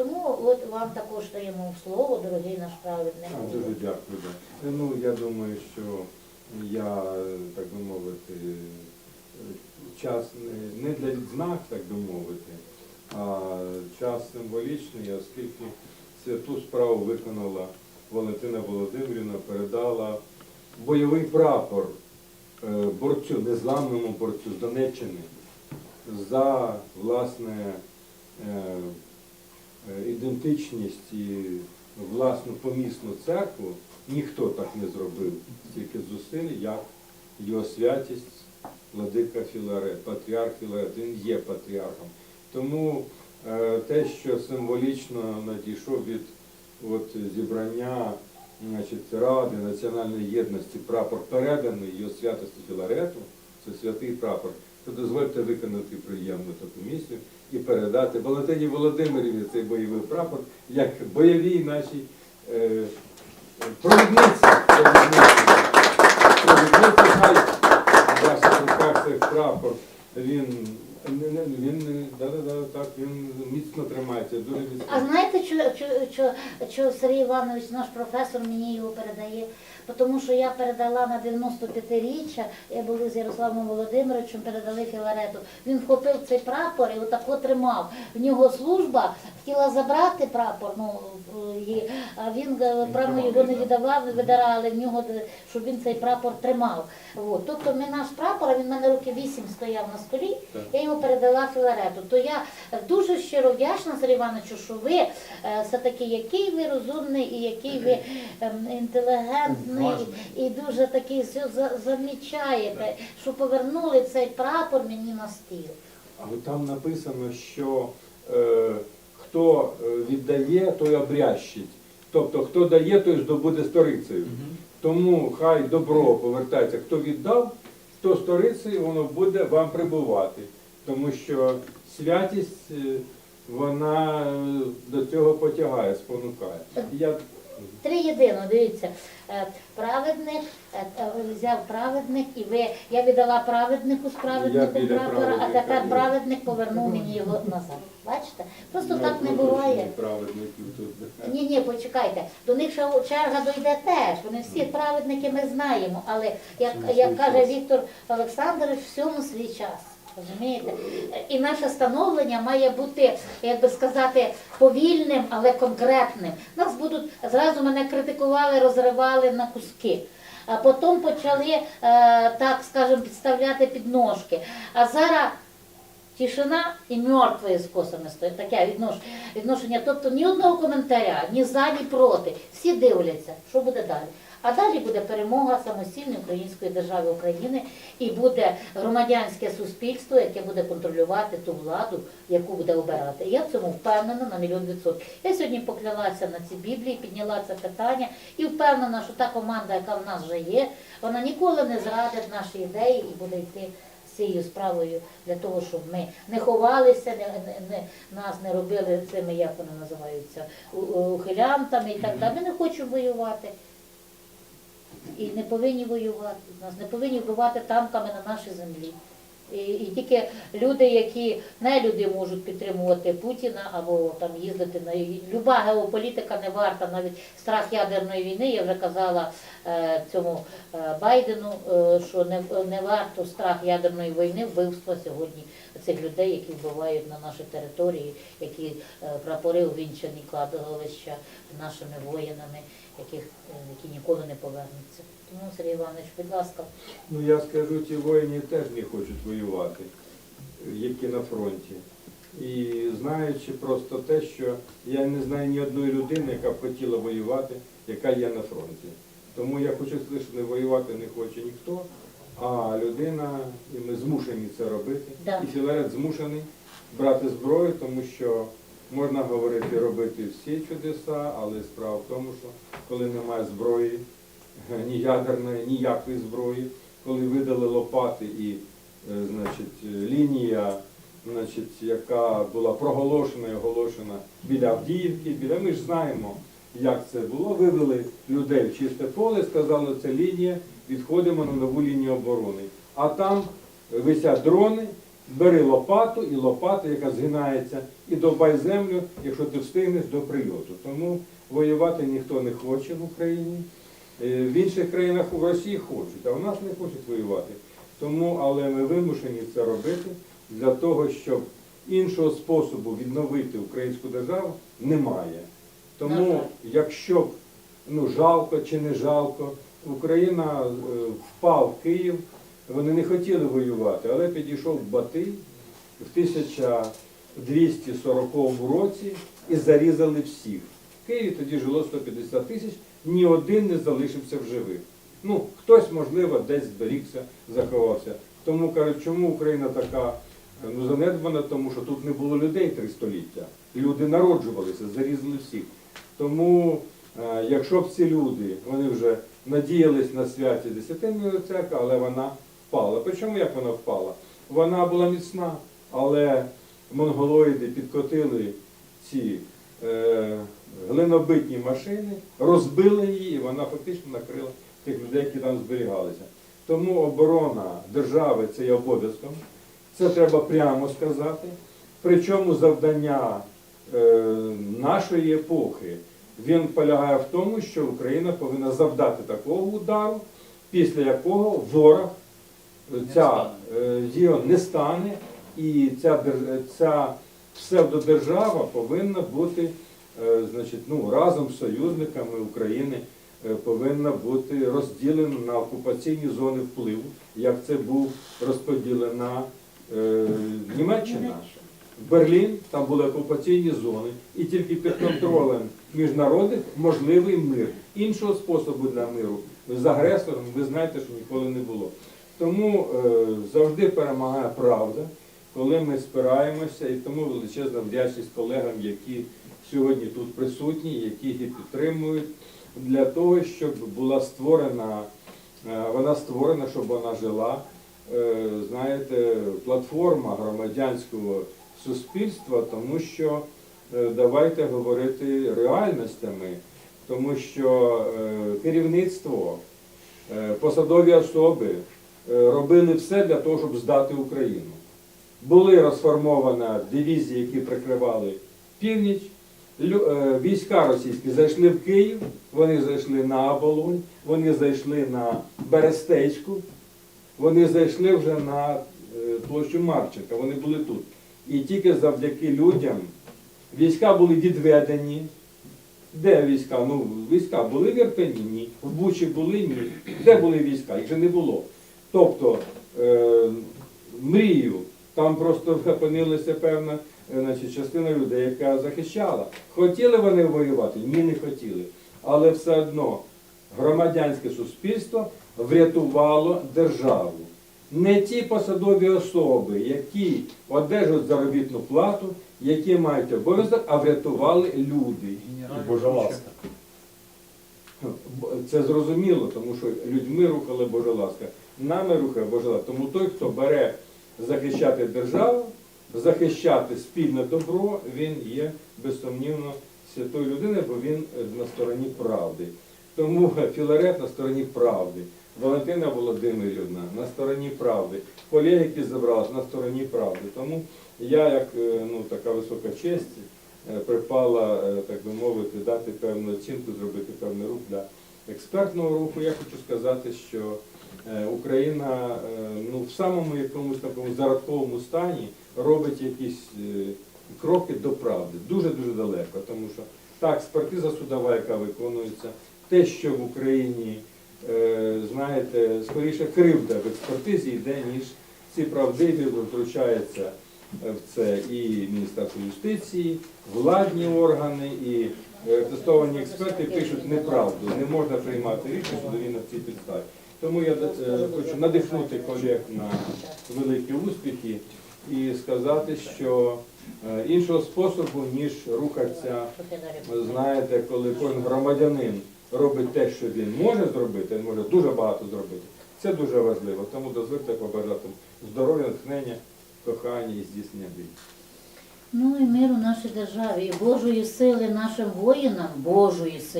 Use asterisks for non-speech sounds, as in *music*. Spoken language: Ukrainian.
Тому от вам також даємо слово, дорогий наш праведник. А, Дуже дякую. да. Ну, я думаю, що я, так би мовити, час не- для відзнак, так би мовити, а час символічний, оскільки святу справу виконала Валентина Володимирівна, передала бойовий прапор е, борцю, незламному борцю з Донеччини за власне е, е, ідентичність і власну помісну церкву ніхто так не зробив стільки зусиль, як його святість Владика Філарет, патріарх Філарет, він є патріархом. Тому е, те, що символічно надійшов від от, зібрання значить, Ради національної єдності прапор переданий його святості Філарету, це святий прапор, то дозвольте виконати приємну таку місію і передати Валентині Володимирівні цей бойовий прапор як бойовій нашій е, е, провідниці. Провідниці, хай ваших руках цей прапор. Він, не- не- він, да, да, да, так, він міцно тримається, дуже міцно. А знаєте, що, що, що, що Сергій Іванович, наш професор, мені його передає? Тому що я передала на 95-річчя, я були з Ярославом Володимировичем, передали Філарету. Він вхопив цей прапор і отако тримав. В нього служба хотіла забрати прапор, ну, і, а він е, правильно його не віддавав, видирали в нього, щоб він цей прапор тримав. От. Тобто ми наш прапор, він в мене роки 8 стояв на столі, Так. я його передала Філарету. То я дуже щиро вдячна, Сергій Івановичу, що ви е, все-таки який ви розумний і який ви ем, інтелігентний, і дуже такий все замічаєте, що повернули цей прапор мені на стіл. Але там написано, що е, хто е, віддає, той обрящить. Тобто, хто дає, той здобуде сторицею. Тому хай добро повертається, хто віддав, то сторицею воно буде вам прибувати. Тому що святість, е, вона е, до цього потягає, спонукає. Я Три єдино, дивіться, е, праведник, взяв праведник, і ви, я віддала праведнику з праведником прапора, а тепер праведник повернув мені його назад. Бачите? Просто ну, так не буває. Ні, ні, почекайте. До них ще черга дойде теж. Вони всі праведники ми знаємо. Але як, як каже. Віктор Олександрович, всьому свій час. Розумієте? І наше становлення має бути, як би сказати, повільним, але конкретним. Нас будуть зразу мене критикували, розривали на куски. А потім почали, е, так скажемо, підставляти підножки. А зараз Тишина і мертві з косами стоять. Таке відношення. Тобто ні одного коментаря, ні за, ні проти. Всі дивляться, що буде далі. А далі буде перемога самостійної української держави України і буде громадянське суспільство, яке буде контролювати ту владу, яку буде обирати. Я в цьому впевнена на мільйон відсотків. Я сьогодні поклялася на ці біблії, підняла це питання і впевнена, що та команда, яка в нас вже є, вона ніколи не зрадить наші ідеї і буде йти цією справою для того, щоб ми не ховалися, не, не, не- нас не робили цими, як вони називаються, ухилянтами і так далі. Ми не хочемо воювати. І не повинні воювати. Нас не повинні вбивати танками на нашій землі. І, тільки люди, які не люди можуть підтримувати Путіна або там їздити на люба геополітика не варта, навіть страх ядерної війни. Я вже казала е, цьому е, Байдену, е, що не, не варто страх ядерної війни, вбивства сьогодні цих людей, які вбивають на нашій території, які е, прапори увінчані кладовища нашими воїнами, яких е, які ніколи не повернуться. Тому Сергій Іванович, будь ласка. Ну я скажу, ті воїни теж не хочуть воювати, які на фронті. І знаючи просто те, що я не знаю ні одної людини, яка б хотіла воювати, яка є на фронті. Тому я хочу сказати, що не воювати не хоче ніхто, а людина, і ми змушені це робити. Да. І Філарет змушений брати зброю, тому що можна говорити, робити всі чудеса, але справа в тому, що коли немає зброї, ні ядерної, ніякої зброї, коли видали лопати і е, значить, лінія, значить, яка була проголошена і оголошена біля Авдіївки, біля ми ж знаємо, як це було. Вивели людей в чисте поле, сказали, це лінія, відходимо на нову лінію оборони. А там висять дрони, Бери лопату і лопату, яка згинається, і добай землю, якщо ти встигнеш до прильоту. Тому воювати ніхто не хоче в Україні. Е, В інших країнах у Росії хочуть, а у нас не хочуть воювати. Тому, але ми вимушені це робити для того, щоб іншого способу відновити українську державу немає. Тому, якщо б ну, жалко чи не жалко, Україна е, впав Київ, вони не хотіли воювати, але підійшов Батий в 1240 році і зарізали всіх. Києві тоді жило 150 тисяч, ні один не залишився в живих. Ну, хтось, можливо, десь зберігся, заховався. Тому кажуть, чому Україна така е, ну, занедбана, тому що тут не було людей три століття. Люди народжувалися, зарізали всіх. Тому, е, якщо б ці люди, вони вже надіялись на святі Десятинної церкви, але вона впала. Причому як вона впала? Вона була міцна, але монголоїди підкотили ці е, глинобитні машини, розбили її, і вона фактично накрила тих людей, які там зберігалися. Тому оборона держави це є обов'язком. Це треба прямо сказати. Причому завдання е, нашої епохи він полягає в тому, що Україна повинна завдати такого удару, після якого ворог е, ця е, не стане, і ця, ця псевдодержава повинна бути е, значить, ну, разом з союзниками України е, повинна бути розділена на окупаційні зони впливу, як це був розподілена е, Німеччина. Берлін, там були окупаційні зони, і тільки під контролем міжнародних можливий мир. Іншого способу для миру з агресором ви знаєте, що ніколи не було. Тому е, завжди перемагає правда, коли ми спираємося, і тому величезна вдячність колегам, які сьогодні тут присутні, які їх підтримують, для того, щоб була створена, е, вона створена, щоб вона жила е, знаєте, платформа громадянського суспільства, тому що е, давайте говорити реальностями, тому що керівництво, посадові особи робили все для того, щоб здати Україну. Були розформовані дивізії, які прикривали північ. Е, Війська російські зайшли в Київ, вони зайшли на Оболонь, вони зайшли на Берестечку, вони зайшли вже на е, площу Марченка, вони були тут. І тільки завдяки людям війська були відведені. Де війська? Ну, війська були в Ірпені? Ні. В Бучі були? Ні. Де були війська? Їх же не було. Тобто е, мрію, там просто *laughs* опинилася певна значить, частина людей, яка захищала. Хотіли вони воювати? Ні, не хотіли. Але все одно громадянське суспільство врятувало державу. Не ті посадові особи, які одержують заробітну плату, які мають обов'язок, а врятували люди. Божа ласка. Це зрозуміло, тому що людьми рухала Божа ласка. Нами рухає Божа ласка. Тому той, хто бере захищати державу, захищати спільне добро, він є безсумнівно святою людиною, бо він е, на стороні правди. Тому Філарет на стороні правди. Валентина Володимирівна на стороні правди. Колеги, які зібралися на стороні правди. Тому я, як е, ну, така висока честь, е, припала, е, так би мовити, дати певну оцінку, зробити певний рух для експертного руху. Я хочу сказати, що е, Україна е, в самому якомусь такому зародковому стані робить якісь е, кроки до правди. Дуже-дуже далеко. Тому що та експертиза судова, яка виконується, те, що в Україні, е, знаєте, скоріше кривда в експертизі йде, ніж ці правдиві втручаються в це і Міністерство юстиції, владні органи, і е, тестовані експерти пишуть неправду. Не можна приймати рішення судові на цій підставі. Тому я е, хочу надихнути колег на великі успіхи і сказати, що е, іншого способу, ніж рухатися, знаєте, коли кожен громадянин робить те, що він може зробити, він може дуже багато зробити. Це дуже важливо. Тому дозвольте побажати здоров'я, натхнення, кохання і здійснення мрій. Ну і миру нашій державі, і Божої сили нашим воїнам, Божої сили.